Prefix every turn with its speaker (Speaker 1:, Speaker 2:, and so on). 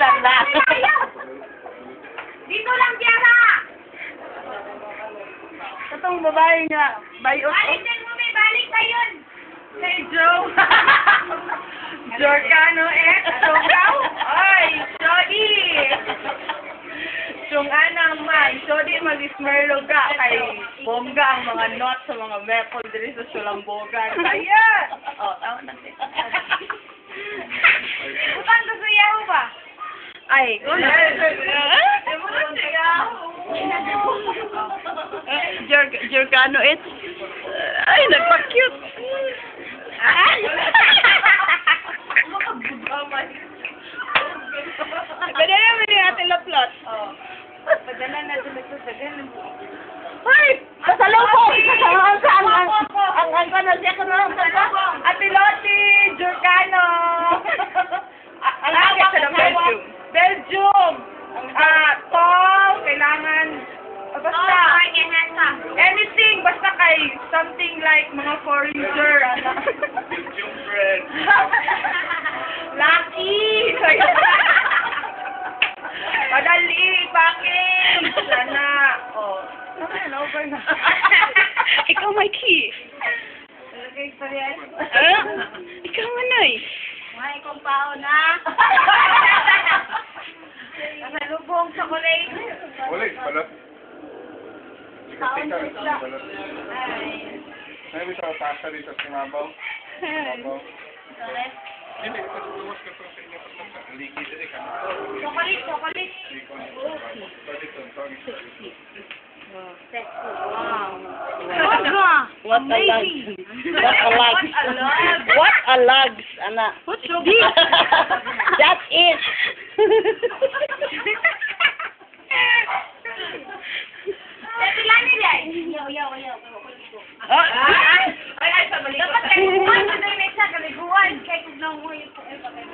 Speaker 1: Ulan na. Dito lang, Tiara! Itong babae niya, bayot.
Speaker 2: Balik din mo, may balik na yun!
Speaker 1: Kay Joe. Jorcano X. Jokaw. Oy, Jody. Sunganang man. Jody, mag-smirlo ka kay Bongga ang mga not sa mga metal dito sa Sulambogan.
Speaker 2: Ayan!
Speaker 1: Ay, kung Jor Jorcano X. Ay, nagpa-cute. Ay! Padala mo ni Ate Laplot.
Speaker 2: Oh. Padala na tulad ko sa ganun.
Speaker 1: Hoy! Pasalubong! Ang ang ang ang ang ano siya ko na Ate Loti Jorcano. Ang hangit sa ng Belgium. Belgium. Ah, tall, kailangan ah,
Speaker 2: Oh,
Speaker 1: basta
Speaker 2: ay, handsome.
Speaker 1: Kay something like mga foreigner ano.
Speaker 3: Yung friend.
Speaker 1: Lucky! Madali, package! Sana. Oh. Ano yan, over na. Ikaw may key.
Speaker 2: Lagay pa rin.
Speaker 1: Ah? Ikaw ano eh.
Speaker 2: May kumpao na. Nasalubong chocolate.
Speaker 3: Wala, balat. Tika-tika, may gusto ko pasta dito sa mabaw. Mabaw. Hindi.
Speaker 2: Chocolate, chocolate. Wow.
Speaker 1: What a lag. What a lag.
Speaker 2: What a lag,
Speaker 1: ana. That's it. down
Speaker 2: where you put it.